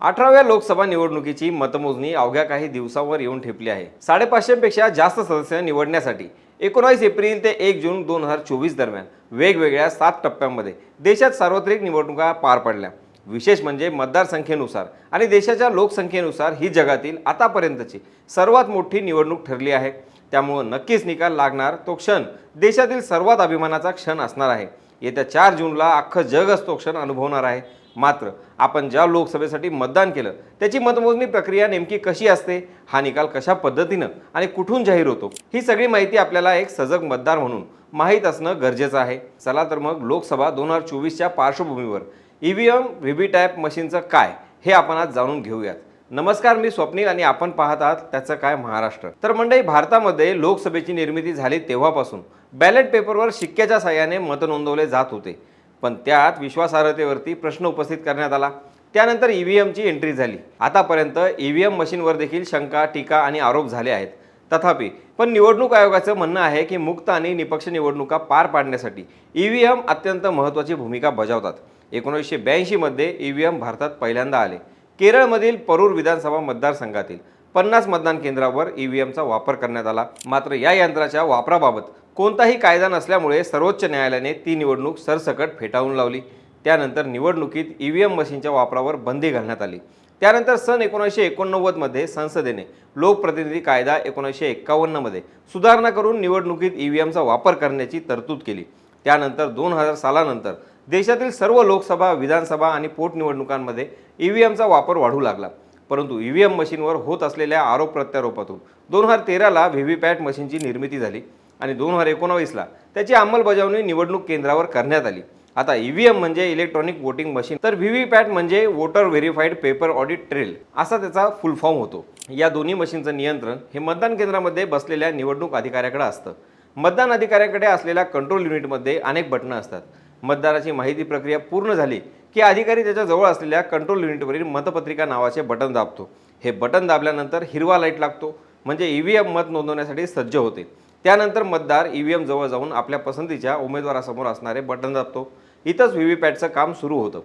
अठराव्या लोकसभा निवडणुकीची मतमोजणी अवघ्या काही दिवसांवर येऊन ठेपली आहे. साडेपाचशेपेक्षा जास्त सदस्य निवडण्यासाठी एकोणावीस एप्रिल ते एक जून दोन हजार चोवीस दरम्यान वेगवेगळ्या सात टप्प्यांमध्ये देशात सार्वत्रिक निवडणुका पार पडल्या. विशेष म्हणजे मतदारसंख्येनुसार आणि देशाच्या लोकसंख्येनुसार ही जगातील आतापर्यंतची सर्वात मोठी निवडणूक ठरली आहे. त्यामुळं नक्कीच निकाल लागणार तो क्षण देशातील सर्वात अभिमानाचा क्षण असणार आहे. येत्या चार जूनला अख्खं जगच तो क्षण अनुभवणार आहे. मात्र आपण ज्या लोकसभेसाठी मतदान केलं त्याची मतमोजणी प्रक्रिया नेमकी कशी असते हा निकाल कशा पद्धतीनं आणि कुठून जाहीर होतो ही सगळी माहिती आपल्याला एक सजग मतदार म्हणून माहीत असणं गरजेचं आहे. चला तर मग लोकसभा दोन हजार चोवीसच्या पार्श्वभूमीवर E ईव्हीएम व्हीव्ही टॅप मशीनचं काय हे आपण आज जाणून घेऊयात. नमस्कार मी स्वप्नील आणि आपण पाहत आहात त्याचं काय महाराष्ट्र. तर मंडळी भारतामध्ये लोकसभेची निर्मिती झाली तेव्हापासून. बॅलेट पेपरवर शिक्क्याच्या साह्याने मत नोंदवले जात होते. पण त्यात विश्वासार्हतेवरती प्रश्न उपस्थित करण्यात आला. त्यानंतर ई व्ही एमची एंट्री झाली. आतापर्यंत ई व्ही एम मशीनवर देखील शंका टीका आणि आरोप झाले आहेत. तथापि पण निवडणूक आयोगाचं म्हणणं आहे की मुक्त आणि निपक्ष निवडणुका पार पाडण्यासाठी ई व्ही एम अत्यंत महत्त्वाची भूमिका बजावतात. एकोणीसशे ब्याऐंशीमध्ये ई व्ही एम भारतात पहिल्यांदा आले. केरळमधील परूर विधानसभा मतदारसंघातील पन्नास मतदान केंद्रावर ई व्ही एमचा वापर करण्यात आला. मात्र या यंत्राच्या वापराबाबत कोणताही कायदा नसल्यामुळे सर्वोच्च न्यायालयाने ती निवडणूक सरसकट फेटाळून लावली. त्यानंतर निवडणुकीत ई व्ही एम मशीनच्या वापरावर बंदी घालण्यात आली. त्यानंतर सन एकोणीसशे एकोणनव्वदमध्ये संसदेने लोकप्रतिनिधी कायदा एकोणीसशे एक्कावन्नमध्ये सुधारणा करून निवडणुकीत ई व्ही एमचा वापर करण्याची तरतूद केली. त्यानंतर दोन हजार सालानंतर देशातील सर्व लोकसभा विधानसभा आणि पोटनिवडणुकांमध्ये ई व्ही एमचा वापर वाढू लागला. परंतु ई व्ही एम मशीनवर होत असलेल्या आरोप प्रत्यारोपातून दोन हजार तेराला व्ही व्ही पॅट मशीनची निर्मिती झाली आणि दोन हजार एकोणावीसला त्याची अंमलबजावणी निवडणूक केंद्रावर करण्यात आली. आता ई व्ही एम म्हणजे इलेक्ट्रॉनिक वोटिंग मशीन तर व्ही व्ही पॅट म्हणजे voter verified paper audit trail असा त्याचा फुल फॉर्म होतो. या दोन्ही मशीनचं नियंत्रण हे मतदान केंद्रामध्ये बसलेल्या निवडणूक अधिकाऱ्याकडे असतं. मतदान अधिकाऱ्याकडे असलेल्या कंट्रोल युनिटमध्ये अनेक बटणं असतात. मतदाराची माहिती प्रक्रिया पूर्ण झाली की अधिकारी त्याच्याजवळ असलेल्या कंट्रोल युनिटवरील मतपत्रिका नावाचे बटन दाबतो. हे बटन दाबल्यानंतर हिरवा लाइट लागतो म्हणजे ई व्ही एम मत नोंदवण्यासाठी सज्ज होते. त्यानंतर मतदार ई व्ही एम जवळ जाऊन आपल्या पसंतीच्या उमेदवारासमोर असणारे बटन दाबतो. इथंच व्ही व्ही पॅटचं काम सुरू होतं.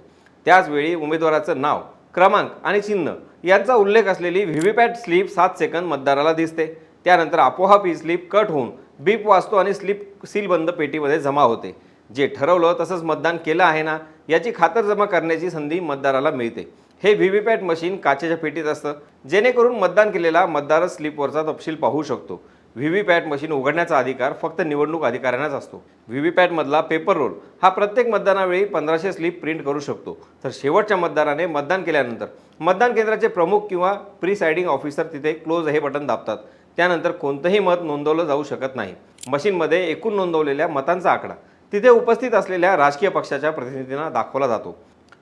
त्याचवेळी उमेदवाराचं नाव क्रमांक आणि चिन्ह यांचा उल्लेख असलेली व्ही व्ही पॅट स्लिप सात सेकंद मतदाराला दिसते. त्यानंतर आपोआप ही स्लिप कट होऊन बीप वाचतो आणि स्लिप सीलबंद पेटीमध्ये जमा होते. जे ठरवलं तसंच मतदान केलं आहे ना याची खातरजमा करण्याची संधी मतदाराला मिळते. हे व्ही व्ही पॅट मशीन काचेच्या पेटीत असतं. जेणेकरून मतदान केलेला मतदारच स्लिपवरचा तपशील पाहू शकतो. व्ही व्ही पॅट मशीन उघडण्याचा अधिकार फक्त निवडणूक अधिकाऱ्यांनाच असतो. व्ही व्ही पॅटमधला पेपर रोल हा प्रत्येक मतदानावेळी पंधराशे स्लिप प्रिंट करू शकतो. तर शेवटच्या मतदाराने मतदान केल्यानंतर मतदान केंद्राचे प्रमुख किंवा प्रिसायडिंग ऑफिसर तिथे क्लोज हे बटन दाबतात. त्यानंतर कोणतंही मत नोंदवलं जाऊ शकत नाही. मशीनमध्ये एकूण नोंदवलेल्या मतांचा आकडा. तिथे उपस्थित असलेल्या राजकीय पक्षाच्या प्रतिनिधींना दाखवला जातो.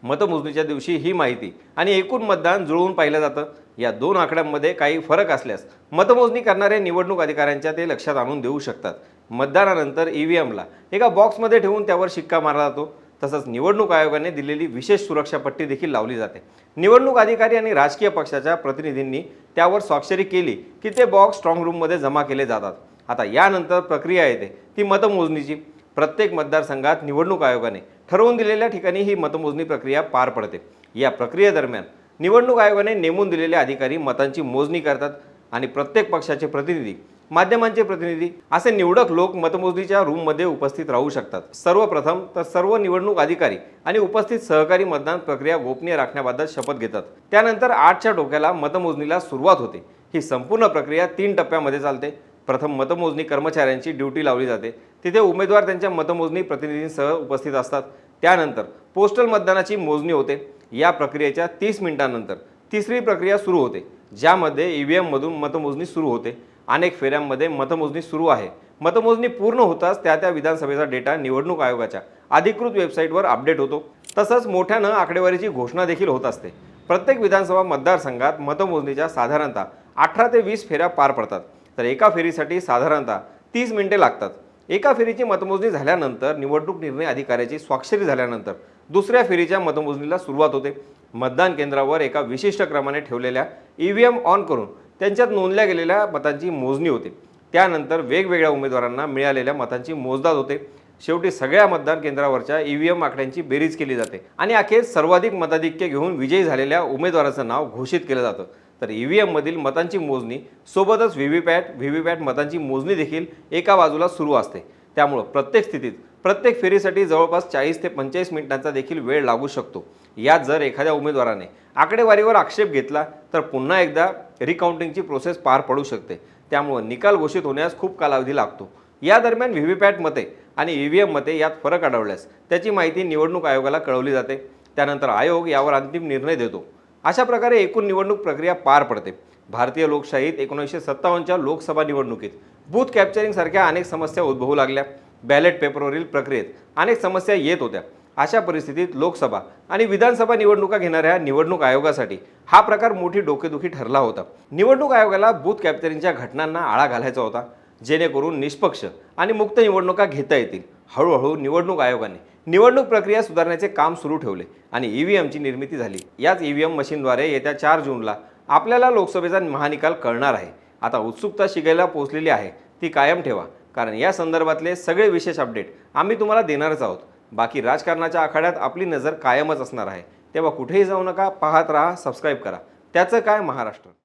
मतमोजणीच्या दिवशी ही माहिती आणि एकूण मतदान जुळवून पाहिलं जातं. या दोन आकड्यांमध्ये काही फरक असल्यास मतमोजणी करणारे निवडणूक अधिकाऱ्यांच्या ते लक्षात आणून देऊ शकतात. मतदानानंतर ई व्ही एमला एका बॉक्समध्ये ठेवून त्यावर शिक्का मारला जातो. तसंच निवडणूक आयोगाने दिलेली विशेष सुरक्षा पट्टी देखील लावली जाते. निवडणूक अधिकारी आणि राजकीय पक्षाच्या प्रतिनिधींनी त्यावर स्वाक्षरी केली की ते बॉक्स स्ट्रॉंग रूममध्ये जमा केले जातात. आता यानंतर प्रक्रिया येते. ती मतमोजणीची. प्रत्येक मतदारसंघात निवडणूक आयोगाने ठरवून दिलेल्या ठिकाणी ही मतमोजणी प्रक्रिया पार पडते. या प्रक्रियेदरम्यान निवडणूक आयोगाने नेमून दिलेले अधिकारी मतांची मोजणी करतात आणि प्रत्येक पक्षाचे प्रतिनिधी माध्यमांचे प्रतिनिधी असे निवडक लोक मतमोजणीच्या रूममध्ये उपस्थित राहू शकतात. सर्वप्रथम तर सर्व निवडणूक अधिकारी आणि उपस्थित सहकारी मतदान प्रक्रिया गोपनीय राखण्याबाबत शपथ घेतात. त्यानंतर आठच्या डोक्याला मतमोजणीला सुरुवात होते. ही संपूर्ण प्रक्रिया तीन टप्प्यामध्ये चालते. प्रथम मतमोजणी कर्मचाऱ्यांची ड्युटी लावली जाते. तिथे उमेदवार त्यांच्या मतमोजणी प्रतिनिधींसह उपस्थित असतात. त्यानंतर पोस्टल मतदानाची मोजणी होते. या प्रक्रियेच्या तीस मिनिटांनंतर तिसरी प्रक्रिया सुरू होते ज्यामध्ये ई व्ही एममधून मतमोजणी सुरू होते. अनेक फेऱ्यांमध्ये मतमोजणी सुरू आहे. मतमोजणी पूर्ण होताच त्या त्या विधानसभेचा डेटा निवडणूक आयोगाच्या अधिकृत वेबसाईटवर अपडेट होतो. तसंच मोठ्यानं आकडेवारीची घोषणा देखील होत असते. प्रत्येक विधानसभा मतदारसंघात मतमोजणीच्या साधारणतः अठरा ते वीस फेऱ्या पार पडतात. तर एका फेरीसाठी साधारणतः तीस मिनिटे लागतात. एका फेरीची मतमोजणी झाल्यानंतर निवडणूक निर्णय अधिकाऱ्याची स्वाक्षरी झाल्यानंतर दुसऱ्या फेरीच्या मतमोजणीला सुरुवात होते. मतदान केंद्रावर एका विशिष्ट क्रमाने ठेवलेल्या ई व्ही एम ऑन करून त्यांच्यात नोंदल्या गेलेल्या मतांची मोजणी होते. त्यानंतर वेगवेगळ्या उमेदवारांना मिळालेल्या मतांची मोजदाद होते. शेवटी सगळ्या मतदान केंद्रावरच्या ई व्ही एम आकड्यांची बेरीज केली जाते आणि अखेर सर्वाधिक मताधिक्य घेऊन विजयी झालेल्या उमेदवाराचं नाव घोषित केलं जातं. तर ई व्ही एममधील मतांची मोजणी सोबतच V V PAT V V PAT मतांची मोजणी देखील एका बाजूला सुरू असते. त्यामुळं प्रत्येक स्थितीत प्रत्येक फेरीसाठी जवळपास चाळीस ते पंचेचाळीस मिनिटांचा देखील वेळ लागू शकतो. यात जर एखाद्या उमेदवाराने आकडेवारीवर आक्षेप घेतला तर पुन्हा एकदा रिकाउंटिंगची प्रोसेस पार पडू शकते. त्यामुळं निकाल घोषित होण्यास खूप कालावधी लागतो. या दरम्यान व्ही वी पॅट मते आणि ई व्ही एम मते यात फरक आढळल्यास त्याची माहिती निवडणूक आयोगाला कळवली जाते. त्यानंतर आयोग यावर अंतिम निर्णय देतो. अशा प्रकारे एकूण निवडणूक प्रक्रिया पार पडते. भारतीय लोकशाहीत एकोणीसशे सत्तावन्नच्या लोकसभा निवडणुकीत बूथ कॅप्चरिंग सारख्या अनेक समस्या उद्भवू लागल्या. बॅलेट पेपरवरील प्रक्रियेत अनेक समस्या येत होत्या. अशा परिस्थितीत लोकसभा आणि विधानसभा निवडणुका घेणाऱ्या निवडणूक आयोगासाठी हा प्रकार मोठी डोकेदुखी ठरला होता. निवडणूक आयोगाला बूथ कॅप्चरिंगच्या घटनांना आळा घालायचा होता. जेणेकरून निष्पक्ष आणि मुक्त निवडणुका घेता येतील. हळूहळू निवडणूक आयोगाने निवडणूक प्रक्रिया सुधारण्याचे काम सुरू ठेवले आणि ई व्ही एमची निर्मिती झाली. याच ई व्ही एम मशीनद्वारे येत्या चार जूनला आपल्याला लोकसभेचा महानिकाल कळणार आहे. आता उत्सुकता शिकायला पोहोचलेली आहे. ती कायम ठेवा. कारण या संदर्भातले सगळे विशेष अपडेट आम्ही तुम्हाला देणारच आहोत. बाकी राजकारणाच्या आखाड्यात आपली नजर कायमच असणार आहे. तेव्हा कुठेही जाऊ नका पाहत राहा सबस्क्राईब करा. त्याचं काय महाराष्ट्र?